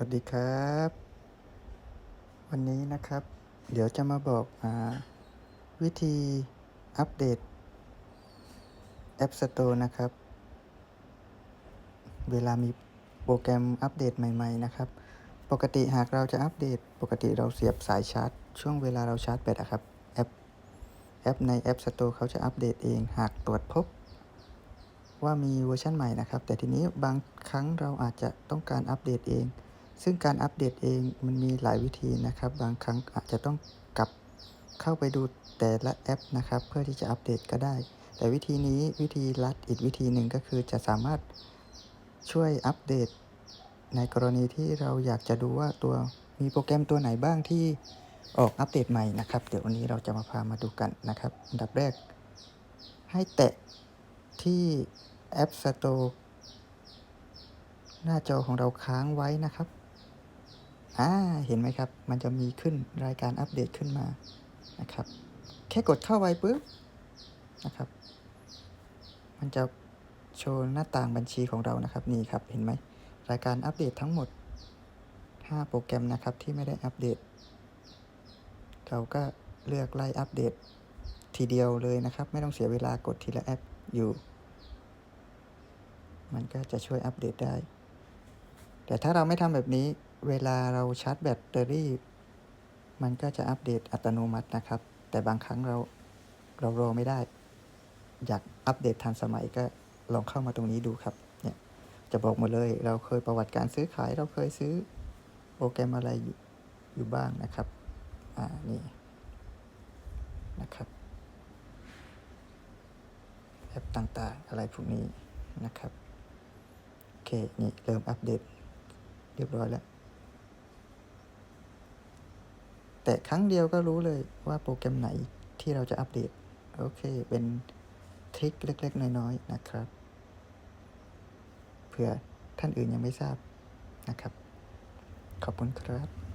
วัสดีครับ วันนี้นะครับ เดี๋ยวจะมาบอกอาวิธีอัปเดต App Store นะครับ เวลามีโปรแกรมอัปเดตใหม่ ๆ นะครับ ปกติหากเราจะอัปเดต ปกติเราเสียบสายชาร์จ ช่วงเวลาเราชาร์จแบตอะครับแอปแอปใน App Store เขาจะอัปเดตเองหากตรวจพบว่ามีเวอร์ชันใหม่นะครับ แต่ทีนี้บางครั้งเราอาจจะต้องการอัปเดตเอง ซึ่งการอัปเดตเองมันมีหลายวิธีนะครับ บางครั้งอาจจะต้องกลับเข้าไปดูแต่ละแอปนะครับ เพื่อที่จะอัปเดตก็ได้ แต่วิธีนี้วิธีลัดอีกวิธีหนึ่งก็คือจะสามารถช่วยอัปเดต ในกรณีที่เราอยากจะดูว่าตัวมีโปรแกรมตัวไหนบ้างที่ออกอัปเดตใหม่นะครับ เดี๋ยววันนี้เราจะมาพามาดูกันนะครับ อันดับแรก ให้แตะที่ App Store หน้าจอของเราค้างไว้นะครับ อ่าเห็นไหมครับ มันจะมีขึ้นรายการอัปเดตขึ้นมานะครับ แค่กดเข้าไปปุ๊บนะครับ มันจะโชว์หน้าต่างบัญชีของเรานะครับนี่ครับเห็นไหมรายการอัปเดตทั้งหมด 5 โปรแกรมนะครับที่ไม่ได้อัปเดต เราก็เลือกไล่อัปเดตทีเดียวเลยนะครับ ไม่ต้องเสียเวลากดทีละแอปอยู่ มันก็จะช่วยอัปเดตได้ แต่ถ้าเราไม่ทำแบบนี้ เวลาเราชาร์จแบตเตอรี่ มันก็จะอัปเดตอัตโนมัตินะครับ แต่บางครั้งเราเรารอไม่ได้ อยากอัปเดตทันสมัยก็ลองเข้ามาตรงนี้ดูครับ เนี่ยจะบอกหมดเลย เราเคยประวัติการซื้อขาย เราเคยซื้อโปรแกรมอะไรอยู่อยู่บ้างนะครับ อ่า นี่นะครับ แอปต่างๆ อะไรพวกนี้นะครับ โอเค นี่เริ่มอัปเดตเรียบร้อยแล้ว แต่ครั้งเดียวก็รู้เลยว่าโปรแกรมไหนที่เราจะอัปเดต โอเค เป็นทริคเล็ก ๆ น้อย ๆ นะครับ เผื่อท่านอื่นยังไม่ทราบนะครับ ขอบคุณครับ